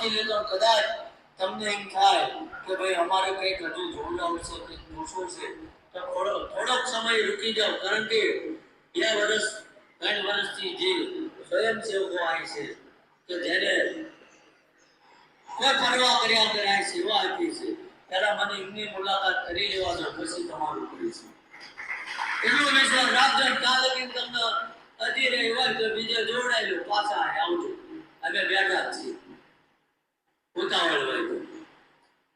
નથી લીધો કદાચ તમને એમ થાય કે ભાઈ અમારે કંઈક હજુ જોડાવું છે, કંઈક પૂછવું છે, તો થોડો, થોડોક સમય રૂકી જાઓ. કારણ કે બે વર્ષ ત્રણ વર્ષથી જે સ્વયંસેવકો આવે છે, કે જેને કોઈ પરવા કર્યા વગર સેવા આપી છે પહેલા મને એમની મુલાકાત કરી લેવા દો, પછી તમારું કરીશું એટલું વિશ્વાસ રાખજો કાલે તમને રહી હોય તો બીજે જોડાયેલું પાછા આવજો અમે બેઠા જ છીએ ઉતાવળ હોય તો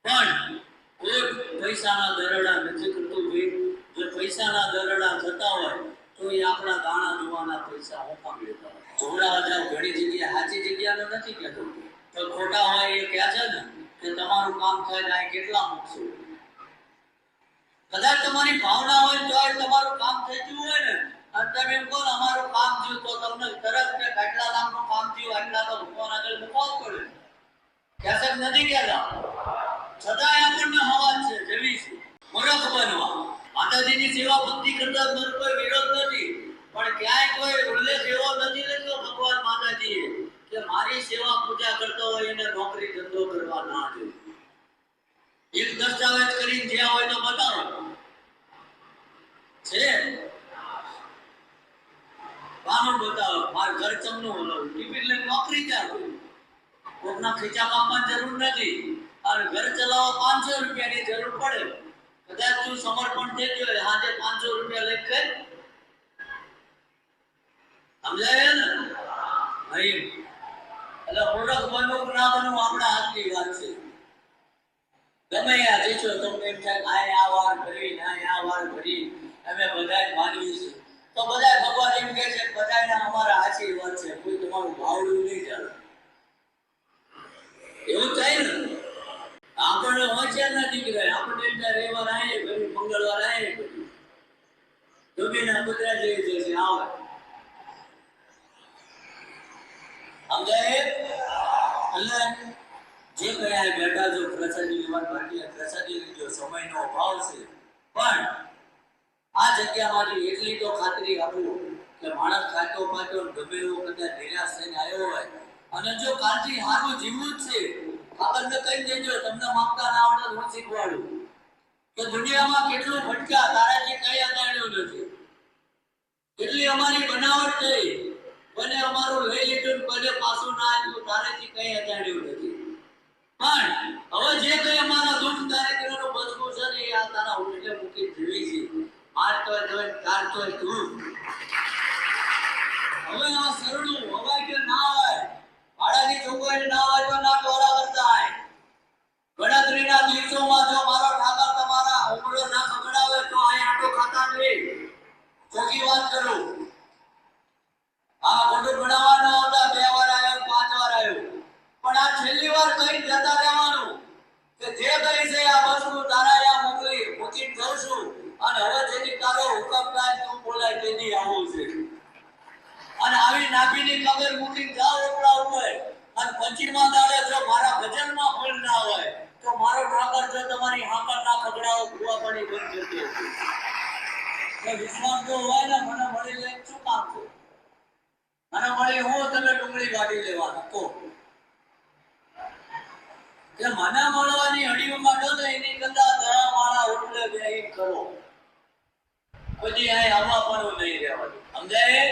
પણ કોઈ પૈસાના દરડા નથી કરતું. ભાઈ જો પૈસાના દરડા થતા હોય, તો એ આપણા દાણા જોવાના પૈસા હું કામ લેતા હોય જોડાવા ઘણી જગ્યાએ સાચી જગ્યાનો નથી કહેતો. તો ખોટા હોય એ કહે છે ને, કે તમારું કામ થાય ને કેટલા મૂકશો કદાચ તમારી ભાવના હોય તો આ તમારું કામ થઈ ગયું હોય ને, અને તમે એમ કહો અમારું કામ થયું તો તમને તરત કે કેટલા લાખનું કામ થયું, આટલા તો ભગવાન આગળ મૂકવા જ પડે. કહેશે કે નથી કહેતા? છતાંય આપણને હવા છે જેવી છે. મૂર્ખ બનવા. માતાજીની સેવા ભક્તિ કરતા મન કોઈ વિરોધ નથી. પણ ક્યાંય કોઈ ઉલ્લેખ એવો નથી લખ્યો ભગવાન માતાજીએ કે મારી સેવા પૂજા કરતો હોય એને નોકરી ધંધો કરવા ના જોઈએ એક દસ્તાવેજ કરીને જ્યાં હોય તો બતાવો. છે? કાનું બતાવો. માર ઘર ચમનું બોલાવું ટિફિન લઈને નોકરી ચાલુ. કોકના ખીચા કાપવાની જરૂર નથી. અને ઘર ચલાવવા પાંચસો રૂપિયાની જરૂર પડે. કદાચ તું સમર્પણ થઈ ગયો હાજે પાંચસો રૂપિયા લઈ કર સમજાય ને? નહીં એટલે પ્રોડક્ટ બનવું ના બનવું આપણા હાથની વાત છે. ગમે આ દેશો તમને એમ થાય આ આ વાર ભરી ના આ વાર ભરી. અમે બધા માનવી છે તો બધા ભગવાન એમ કહે છે બધાને અમારા આશીર્વાદ છે. કોઈ તમારું ભાવડું નહીં ચાલે. એવું થાય ને? આપણને વાંચ્યા ના દીકરા આપણને રવિવાર આવીએ પછી મંગળવાર આવીએ ગમીના કુતરા જેવી જશે આવે. જે કયા બેઠા જો પ્રસાદી લેવા બાકી પ્રસાદી લીધો સમયનો અભાવ છે, પણ આ જગ્યામાંથી એટલી તો ખાતરી આપું કે માણસ ખાતો પાતો ગમે એવો કદાચ નિરાશ થઈને આવ્યો હોય અને જો કાલથી હારું જીવવું છે ને કહી દેજો, તમને માગતા ના આવડે હું શીખવાડું. કે દુનિયામાં કેટલું ભટક્યા તારાથી કઈ અગાડ્યું નથી. એટલી અમારી બનાવટ થઈ બને અમારું લઈ લીધું ને પાછું ના આપ્યું તારેથી કઈ અજાણ્યું નથી. પણ હવે જે કઈ અમારા દુઃખ તારે કરવાનું બચવું છે ને આ તારા ઉઠે મૂકી જીવી છે. માર તો તાર તો તું. હવે આ સરળું ભાડાની જોગવાઈ ના હોય તો ના દોરા કરતા હોય ગણતરીના દિવસોમાં જો મારો ઠાકર તમારા ઉમળો ના બગડાવે તો અહીં આટો ખાતા નહીં. ચોખી વાત કરું. આ ખોટું ભણાવવા ન આવતા બે વાર આવ્યો, પાંચ વાર આવ્યો. પણ આ છેલ્લી વાર કઈ જતા રહેવાનું કે જે કઈ છે આ વસ્તુ તારા યા મોકલી મૂકી જઉં અને હવે જેની તારો હુકમ થાય તું બોલાય તેની આવું છે. અને આવી નાભીની કબર મૂકી જાઓ એટલા હોય અને પંચીમાં દાડે જો મારા ભજનમાં ફળ ના હોય, તો મારો ઠાકર જો તમારી હાકર ના ખગડાવો ભૂવા પડી બંધ કરતો એટલે વિશ્વાસ જો હોય ને, મને મળી લે, શું કામ છે? મને મળી, હું તમે ડુંગળી ગાડી લેવાના તો કે મને મળવાની હડીઓમાં ન તો એની કરતા દયા માળા ઓટલે બેહી કરો પછી અહીં આવવા પણ નહીં રહેવાનું. સમજાય?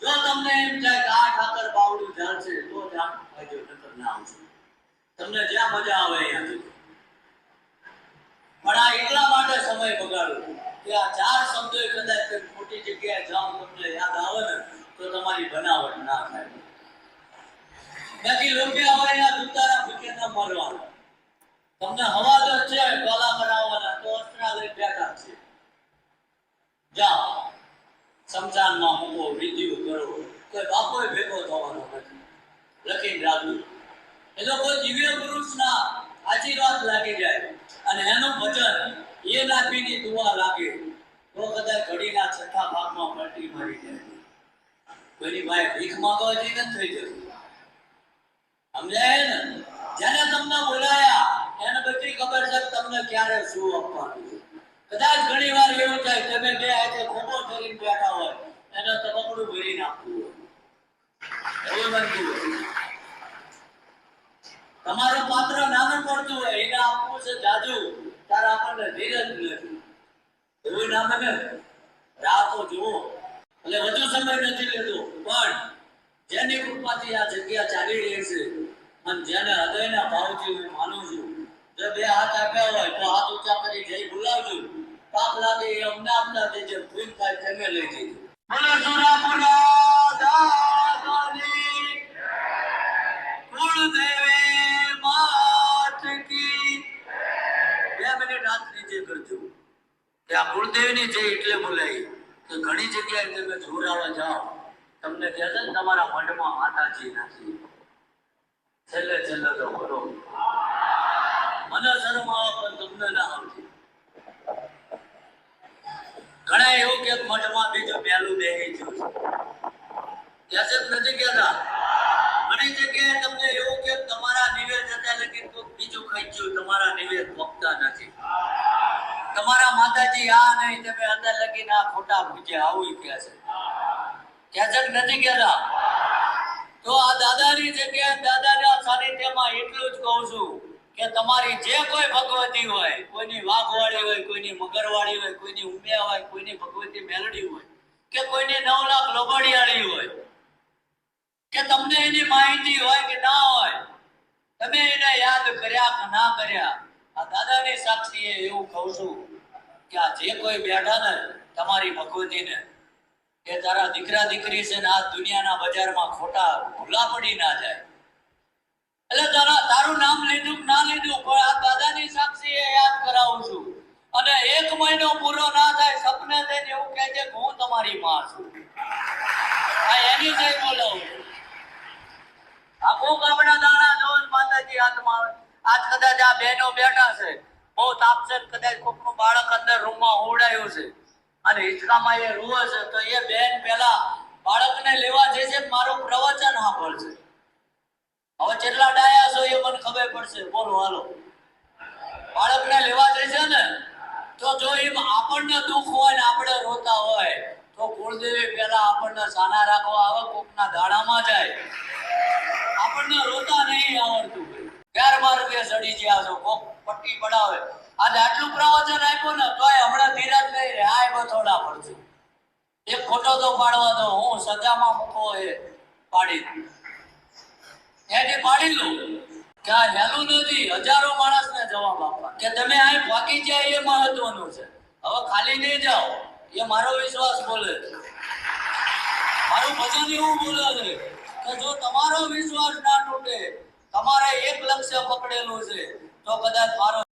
જ તમને એમ થાય કે આ ઠાકર બાવડું ના આવશે. તમને જ્યાં મજા આવે આ એટલા માટે સમય બગાડો. કે આ ચાર શબ્દો કદાચ કોઈ મોટી જગ્યાએ જાઓ તમને યાદ આવે ને તો તમારી બનાવટ ના થાય બાકી લોકો હવે અહીંયા દુતારા ભૂકે ન મરવાના. તમને હવા તો છે, ગોલા બનાવવાના, તો અસ્ત્રા લઈ બેઠા છે જાઓ. સમજાનમાં મૂકો, વિધિઓ કરો. કોઈ બાપોએ ભેગો થવાનો નથી. લખીને રાખવું એ લોકો દિવ્ય પુરુષના આશીર્વાદ લાગી જાય. અને એનું વચન, એ નાખીની દુવા લાગે. તો કદાચ ઘડીના છઠ્ઠા ભાગમાં પલટી મારી જાય. કોઈની ભાઈ ભીખ માંગવા જઈને નથી થઈ જતું. સમજાય ને? જેને તમને બોલાયા, એને બધી ખબર છે તમને ક્યારે શું આપવાનું કદાચ ઘણી વાર એવું થાય, તમે બે હાથે ખોટો કરીને બેઠા હોય, એને તબકડું ભરી નાખવું એવું બનતું હોય. તમારું પાત્ર નાનું પડતું હોય, એને આપવું છે જાજુ તારે આપણને ધીરજ નથી. એવું ના બને. રાહ તો જુઓ. એટલે વધુ સમય નથી લેતો, પણ જેની કૃપાથી આ જગ્યા ચાલી રહી છે અને જેને હૃદયના ભાવથી હું માનું છું, જો બે હાથ આપ્યા હોય તો હાથ ઊંચા કરી જઈ બોલાવજો પાપ લાગે એ અમને આપના દેજે ભૂલ થાય તમે લઈ જજો બોલો સુરાપુરા દાદાની કુળદેવે માત બે મિનિટ હાથ નીચે કરજો. કે આ કુળદેવની જય એટલે બોલાય કે ઘણી જગ્યાએ તમે જોરાવા જાઓ. તમને કહે છે તમારા મઢમાં માતાજી નથી. છેલ્લે છેલ્લે તો બોલો મને શરમ આવે, પણ તમને ના આવતી ઘણા એવું કે મઢમાં બીજું પહેલું બેહી ગયું છે. છે નથી કહેતા? ઘણી જગ્યાએ તમને એવું કે તમારા નિવેદ હતા લગી કોક બીજું ખાઈ તમારા નિવેદ ભક્તા નથી. તમારા માતાજી આ નહીં, તમે અંદર લગીને આ ખોટા પૂજ્યા આવું કહે છે. કહે છે કે નથી કહેતા તો આ દાદાની જગ્યાએ દાદાના સાનિધ્યમાં એટલું જ કહું છું કે તમારી જે કોઈ ભગવતી હોય, કોઈની વાઘવાળી હોય, કોઈની મગરવાળી હોય, કોઈની ઉમિયા હોય, કોઈની ભગવતી મેલડી હોય, કે કોઈની નવ લાખ લોબડિયાળી હોય, કે તમને એની માહિતી હોય કે ના હોય, તમે એને યાદ કર્યા કે ના કર્યા, આ દાદાની સાક્ષીએ એવું કહું છું કે આ જે કોઈ બેઠા ને તમારી ભગવતીને કે તારા દીકરા દીકરી છે ને આ દુનિયાના બજારમાં ખોટા ભૂલા પડી ના જાય. એટલે તારા, તારું નામ લીધું ના લીધું પણ આ દાદાની સાક્ષી એ યાદ કરાવું છું. અને એક મહિનો પૂરો ના થાય, સપને થઈને એવું કહે છે કે હું તમારી માં છું. આ એની જય બોલાવું છું આ કોક આપણા દાણા જોઈને માતાજી હાથમાં આવે. આજ કદાચ આ બહેનો બેઠા છે. બહુ તાપ છે ને કદાચ કોકનું બાળક અંદર રૂમમાં ઓવડાયું છે. અને હિંચકામાં એ રૂવે છે, તો એ બેન પેલા બાળકને લેવા જે છે મારું પ્રવચન સાંભળશે. હવે જેટલા ડાયા છો એ મને ખબર પડશે. બોલો, હાલો. બાળકને લેવા છે ને, તો જો એમ આપણને દુઃખ હોય ને આપણે રોતા હોય, તો કુળદેવી પેલા આપણને સાના રાખવા આવે, કોકના દાડામાં જાય. આપણને રોતા નહીં આવડતું. ક્યાર બાર રૂપિયા સડી ગયા છો? કોક પટ્ટી પડાવે. આજે આટલું પ્રવચન આપ્યું ને તોય હમણાં ધીરજ નહીં રે. આ બથોડા પડશે એક ખોટો તો પાડવા દો હું સજામાં મૂકો એ પાડી. એથી પાડી લઉં. કે આ હેલું નથી, હજારો માણસને જવાબ આપવા. કે તમે અહીં ફાંકી જાય એ મહત્વનું છે. હવે ખાલી નહીં જાઓ. એ મારો વિશ્વાસ બોલે મારું ભજન એવું બોલે છે કે જો તમારો વિશ્વાસ ના તૂટે, તમારે એક લક્ષ્ય પકડેલું છે, તો કદાચ મારો